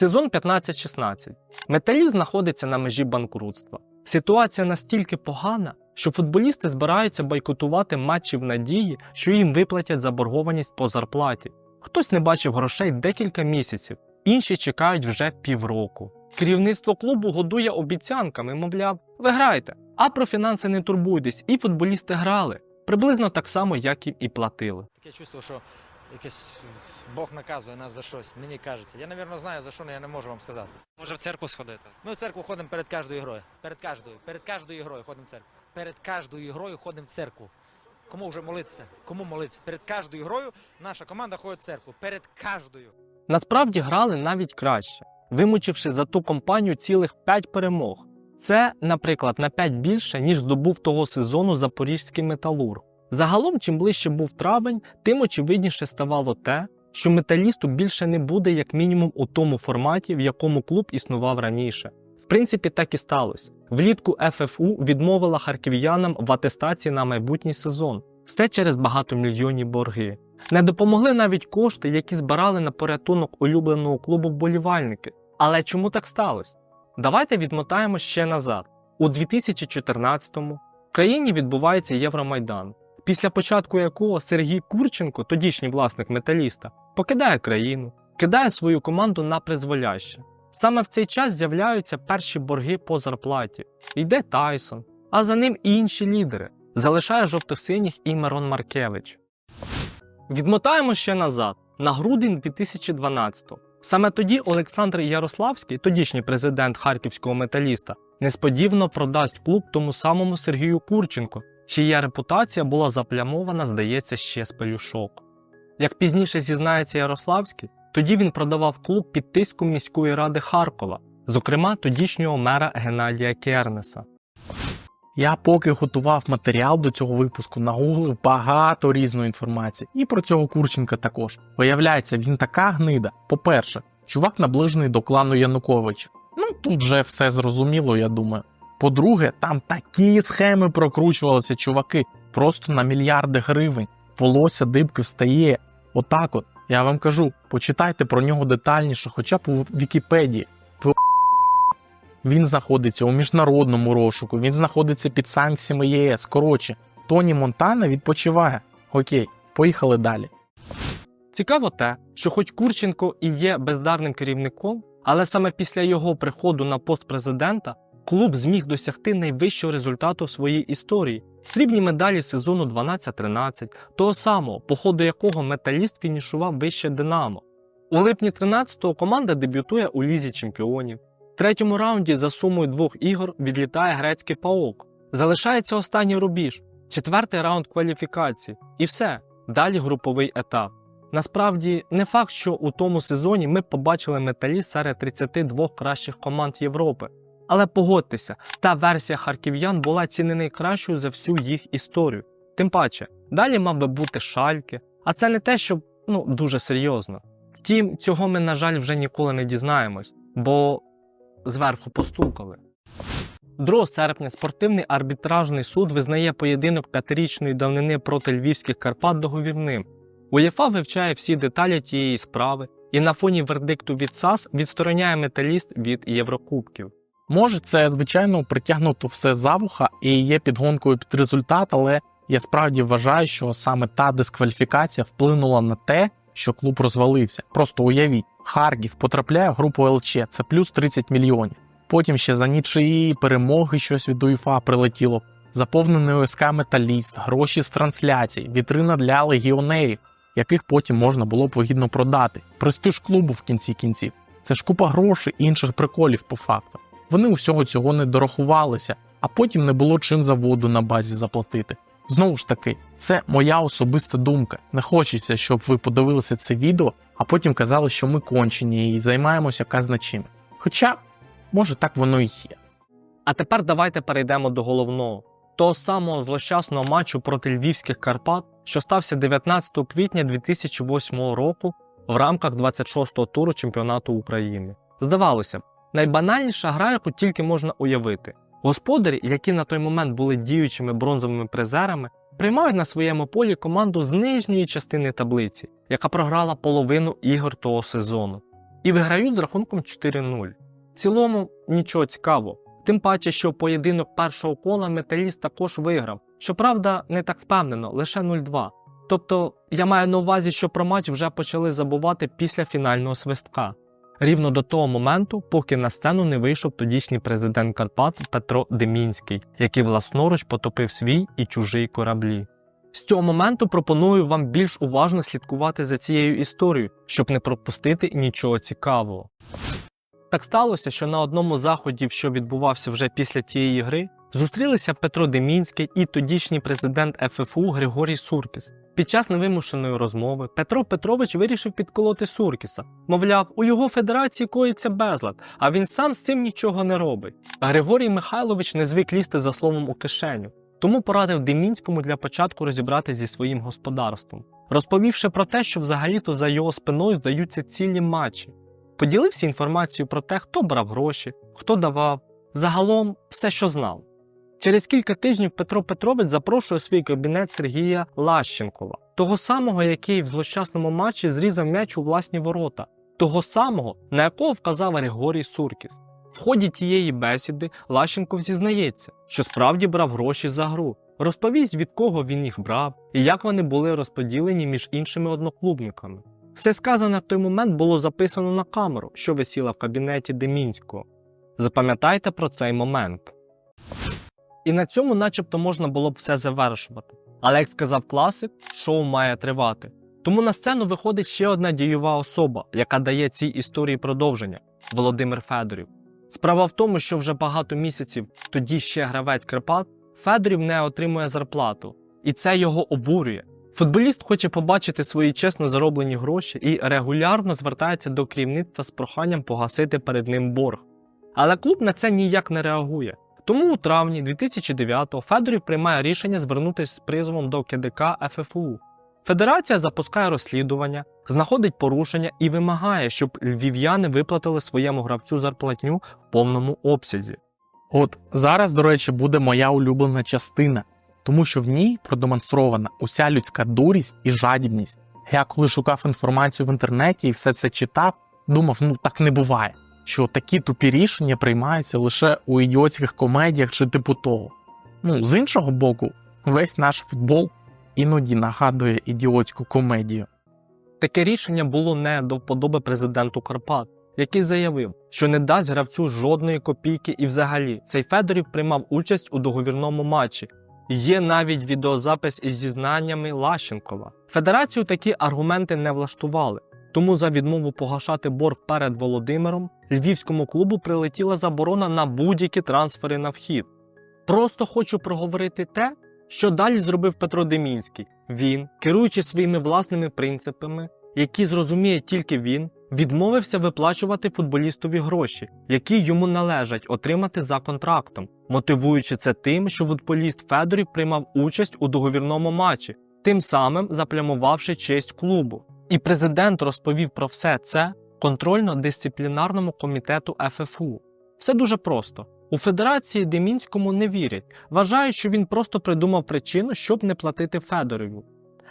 Сезон 15-16. Металіст знаходиться на межі банкрутства. Ситуація настільки погана, що футболісти збираються бойкотувати матчі в надії, що їм виплатять заборгованість по зарплаті. Хтось не бачив грошей декілька місяців, інші чекають вже півроку. Керівництво клубу годує обіцянками, мовляв, ви грайте, а про фінанси не турбуйтесь, і футболісти грали приблизно так само, як їм і платили. Таке чувство, що якесь Бог наказує нас за щось, мені кажеться. Я, напевно, знаю за що, але я не можу вам сказати. Може в церкву сходити? Ми в церкву ходимо перед кожною грою. Перед кожною. Перед кожною грою ходимо в церкву. Перед кожною грою ходимо в церкву. Кому вже молитися? Кому молитися? Перед кожною грою наша команда ходить в церкву. Перед кожною. Насправді грали навіть краще, вимучивши за ту компанію цілих 5 перемог. Це, наприклад, на 5 більше, ніж здобув того сезону запорізький металург. Загалом, чим ближче був травень, тим очевидніше ставало те, що металісту більше не буде як мінімум у тому форматі, в якому клуб існував раніше. В принципі, так і сталося. Влітку ФФУ відмовила харків'янам в атестації на майбутній сезон. Все через багатомільйонні борги. Не допомогли навіть кошти, які збирали на порятунок улюбленого клубу вболівальники. Але чому так сталося? Давайте відмотаємо ще назад. У 2014-му в країні відбувається Євромайдан, після початку якого Сергій Курченко, тодішній власник металіста, покидає країну, кидає свою команду на призволяще. Саме в цей час з'являються перші борги по зарплаті. Йде Тайсон, а за ним і інші лідери. Залишає жовто-синіх і Мирон Маркевич. Відмотаємо ще назад, на грудень 2012-го. Саме тоді Олександр Ярославський, тодішній президент харківського металіста, несподівано продасть клуб тому самому Сергію Курченко, чия репутація була заплямована, здається, ще з пелюшок. Як пізніше зізнається Ярославський, тоді він продавав клуб під тиском міської ради Харкова, зокрема тодішнього мера Геннадія Кернеса. Я поки готував матеріал до цього випуску, нагуглив багато різної інформації. І про цього Курченка також. Виявляється, він така гнида. По-перше, чувак наближений до клану Янукович. Ну тут вже все зрозуміло, я думаю. По-друге, там такі схеми прокручувалися, чуваки, просто на мільярди гривень. Волосся дибки встає. Отак от. Я вам кажу, почитайте про нього детальніше, хоча б у Вікіпедії. Він знаходиться у міжнародному розшуку, він знаходиться під санкціями ЄС. Коротше, Тоні Монтана відпочиває. Окей, поїхали далі. Цікаво те, що хоч Курченко і є бездарним керівником, але саме після його приходу на пост президента клуб зміг досягти найвищого результату в своїй історії срібні медалі сезону 12-13, того самого, по ходу якого металіст фінішував вище Динамо. У липні 13-го команда дебютує у Лізі чемпіонів. В третьому раунді за сумою двох ігор відлітає грецький паок. Залишається останній рубіж, четвертий раунд кваліфікації. І все, далі груповий етап. Насправді, не факт, що у тому сезоні ми побачили металіст серед 32 кращих команд Європи. Але погодьтеся, та версія харків'ян була чи не найкращою за всю їх історію. Тим паче, далі мав би бути шальки, а це не те, що ну, дуже серйозно. Втім, цього ми, на жаль, вже ніколи не дізнаємось, бо зверху постукали. 2 серпня спортивний арбітражний суд визнає поєдинок п'ятирічної давнини проти львівських Карпат договірним. УЄФА вивчає всі деталі тієї справи і на фоні вердикту від САС відстороняє металіст від Єврокубків. Може, це звичайно притягнуто все за вуха і є підгонкою під результат, але я справді вважаю, що саме та дискваліфікація вплинула на те, що клуб розвалився. Просто уявіть, Харків потрапляє в групу ЛЧ, це плюс 30 мільйонів. Потім ще за нічиї перемоги щось від УЄФА прилетіло. Заповнений ОСК металіст, гроші з трансляцій, вітрина для легіонерів, яких потім можна було б вигідно продати. Престиж клубу в кінці кінців. Це ж купа грошей і інших приколів по факту. Вони усього цього не дорахувалися, а потім не було чим за воду на базі заплатити. Знову ж таки, це моя особиста думка. Не хочеться, щоб ви подивилися це відео, а потім казали, що ми кончені і займаємося казначим. Хоча, може, так воно і є. А тепер давайте перейдемо до головного того самого злощасного матчу проти львівських Карпат, що стався 19 квітня 2008 року в рамках 26-го туру чемпіонату України. Здавалося б, найбанальніша гра, яку тільки можна уявити. Господарі, які на той момент були діючими бронзовими призерами, приймають на своєму полі команду з нижньої частини таблиці, яка програла половину ігор того сезону. і виграють з рахунком 4-0. В цілому нічого цікавого. Тим паче, що поєдинок першого кола металіст також виграв. Щоправда, не так впевнено, лише 0-2. Тобто, я маю на увазі, що про матч вже почали забувати після фінального свистка. Рівно до того моменту, поки на сцену не вийшов тодішній президент Карпат Петро Демінський, який власноруч потопив свій і чужий кораблі. З цього моменту пропоную вам більш уважно слідкувати за цією історією, щоб не пропустити нічого цікавого. Так сталося, що на одному заході, що відбувався вже після тієї гри, зустрілися Петро Демінський і тодішній президент ФФУ Григорій Суркіс. Під час невимушеної розмови Петро Петрович вирішив підколоти Суркіса. Мовляв, у його федерації коїться безлад, а він сам з цим нічого не робить. Григорій Михайлович не звик лізти за словом у кишеню, тому порадив Демінському для початку розібрати зі своїм господарством, розповівши про те, що взагалі-то за його спиною здаються цілі матчі. Поділився інформацією про те, хто брав гроші, хто давав, загалом все, що знав. Через кілька тижнів Петро Петрович запрошує свій кабінет Сергія Лащенкова, того самого, який в злощасному матчі зрізав м'яч у власні ворота, того самого, на якого вказав Григорій Суркіс. В ході тієї бесіди Лащенков зізнається, що справді брав гроші за гру, розповість, від кого він їх брав і як вони були розподілені між іншими одноклубниками. Все сказане в той момент було записано на камеру, що висіла в кабінеті Демінського. Запам'ятайте про цей момент. І на цьому, начебто, можна було б все завершувати. Але як сказав класик, шоу має тривати. Тому на сцену виходить ще одна дієва особа, яка дає цій історії продовження Володимир Федорів. Справа в тому, що вже багато місяців тоді ще гравець Карпат Федорів не отримує зарплату, і це його обурює. Футболіст хоче побачити свої чесно зароблені гроші і регулярно звертається до керівництва з проханням погасити перед ним борг. Але клуб на це ніяк не реагує. Тому у травні 2009-го Федорів приймає рішення звернутися з призовом до КДК ФФУ. Федерація запускає розслідування, знаходить порушення і вимагає, щоб львів'яни виплатили своєму гравцю зарплатню в повному обсязі. От зараз, до речі, буде моя улюблена частина, тому що в ній продемонстрована уся людська дурість і жадібність. Я коли шукав інформацію в інтернеті і все це читав, думав, ну так не буває, що такі тупі рішення приймаються лише у ідіотських комедіях чи типу того. Ну, з іншого боку, весь наш футбол іноді нагадує ідіотську комедію. Таке рішення було не до вподоби президенту Карпат, який заявив, що не дасть гравцю жодної копійки і взагалі цей Федорів приймав участь у договірному матчі. Є навіть відеозапис із зізнаннями Лащенкова. Федерацію такі аргументи не влаштували, тому за відмову погашати борг перед Володимиром львівському клубу прилетіла заборона на будь-які трансфери на вхід. Просто хочу проговорити те, що далі зробив Петро Демінський. Він, керуючи своїми власними принципами, які зрозуміє тільки він, відмовився виплачувати футболістові гроші, які йому належать отримати за контрактом, мотивуючи це тим, що футболіст Федорів приймав участь у договірному матчі, тим самим заплямувавши честь клубу. І президент розповів про все це контрольно-дисциплінарному комітету ФФУ. Все дуже просто. У Федерації Демінському не вірять, вважають, що він просто придумав причину, щоб не платити Федорову.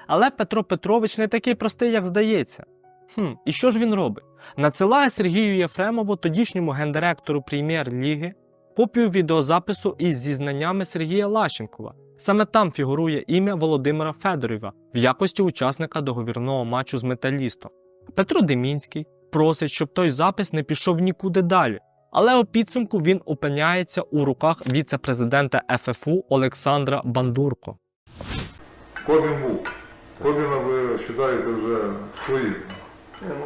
Але Петро Петрович не такий простий, як здається. Хм, і що ж він робить? Надсилає Сергію Єфремову, тодішньому гендиректору прем'єр-ліги, копію відеозапису із зізнаннями Сергія Лащенкова. Саме там фігурує ім'я Володимира Федорєва в якості учасника договірного матчу з металістом. Петро Демінський просить, щоб той запис не пішов нікуди далі. Але у підсумку він опиняється у руках віце-президента ФФУ Олександра Бандурко. Кобін був. Кобіна ви вважаєте вже своїм. Ну,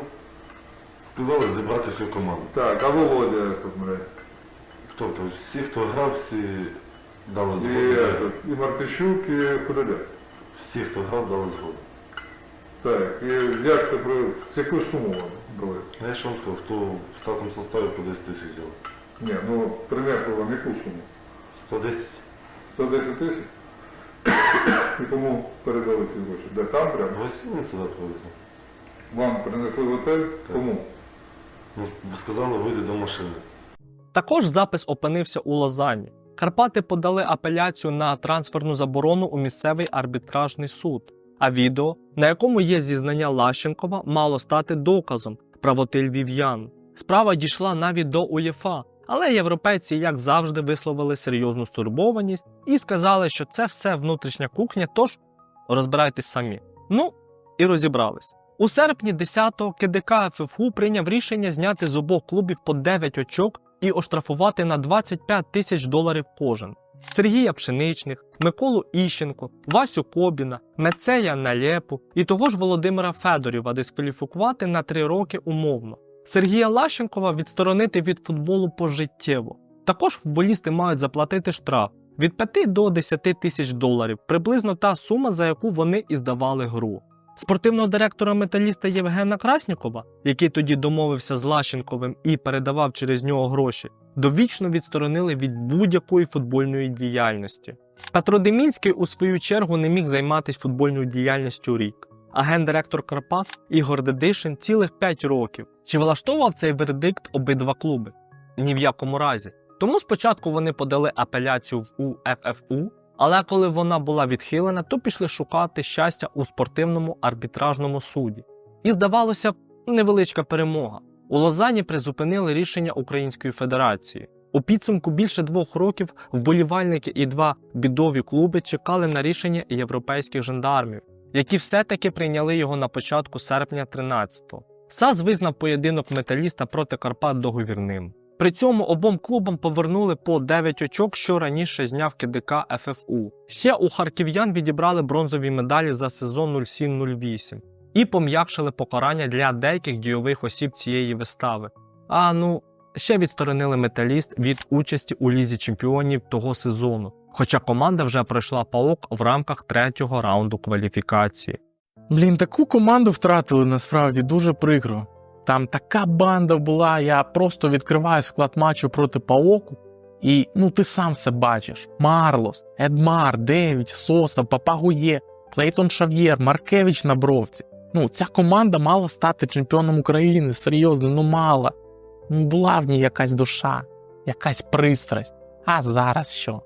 сказали зібрати всю команду. Так, а Володя як тут мене? Тобто всі, хто грав, всі дали І, згоду. этот, і Мартищук, і Подоля. Всі, хто грав, дали згоду. Так, і як це про з якою суму вони були? Ну, Я ж вам сказав, хто в штатному составі по 10 тисяч взяв. Ні, ну принесли вам яку суму? 110. 110 тисяч? І кому передали ці гроші? Де там прямо? Гостиниця да, повезли. Вам принесли в готель? Кому? Ну, сказали, вийди до машини. Також запис опинився у Лозанні. Карпати подали апеляцію на трансферну заборону у місцевий арбітражний суд. А відео, на якому є зізнання Лащенкова, мало стати доказом, правоти львів'ян. Справа дійшла навіть до УЄФА, але європейці, як завжди, висловили серйозну стурбованість і сказали, що це все внутрішня кухня, тож розбирайтесь самі. Ну і розібрались. У серпні 10-го КДК ФФУ прийняв рішення зняти з обох клубів по 9 очок і оштрафувати на 25 тисяч доларів кожен. Сергія Пшеничних, Миколу Іщенко, Васю Кобіна, Мецея Налєпу і того ж Володимира Федорєва дискваліфікувати на 3 роки умовно. Сергія Лащенкова відсторонити від футболу пожиттєво. Також футболісти мають заплатити штраф від 5 до 10 тисяч доларів, приблизно та сума, за яку вони і здавали гру. Спортивного директора металіста Євгена Краснікова, який тоді домовився з Лащенковим і передавав через нього гроші, довічно відсторонили від будь-якої футбольної діяльності. Петро Демінський у свою чергу не міг займатися футбольною діяльністю рік. А гендиректор Карпат Ігор Дедишин цілих 5 років. Чи влаштовував цей вердикт обидва клуби? Ні в якому разі. Тому спочатку вони подали апеляцію в УФФУ, але коли вона була відхилена, то пішли шукати щастя у спортивному арбітражному суді. І здавалося б, невеличка перемога. У Лозані призупинили рішення Української Федерації. У підсумку більше двох років вболівальники і два бідові клуби чекали на рішення європейських жандармів, які все-таки прийняли його на початку серпня 13-го. САС визнав поєдинок металіста проти Карпат договірним. При цьому обом клубам повернули по 9 очок, що раніше зняв КДК ФФУ. Ще у харків'ян відібрали бронзові медалі за сезон 07-08 і пом'якшили покарання для деяких дійових осіб цієї вистави. А ну, ще відсторонили металіст від участі у лізі чемпіонів того сезону, хоча команда вже пройшла паок в рамках третього раунду кваліфікації. Блін, таку команду втратили насправді дуже прикро. Там така банда була, я просто відкриваю склад матчу проти Паоку, і ну ти сам все бачиш: Марлос, Едмар, Девіч, Соса, Папагує, Клейтон Шав'єр, Маркевич на бровці. Ну, ця команда мала стати чемпіоном України, серйозно, ну мала. Ну, була в ній якась душа, якась пристрасть. А зараз що?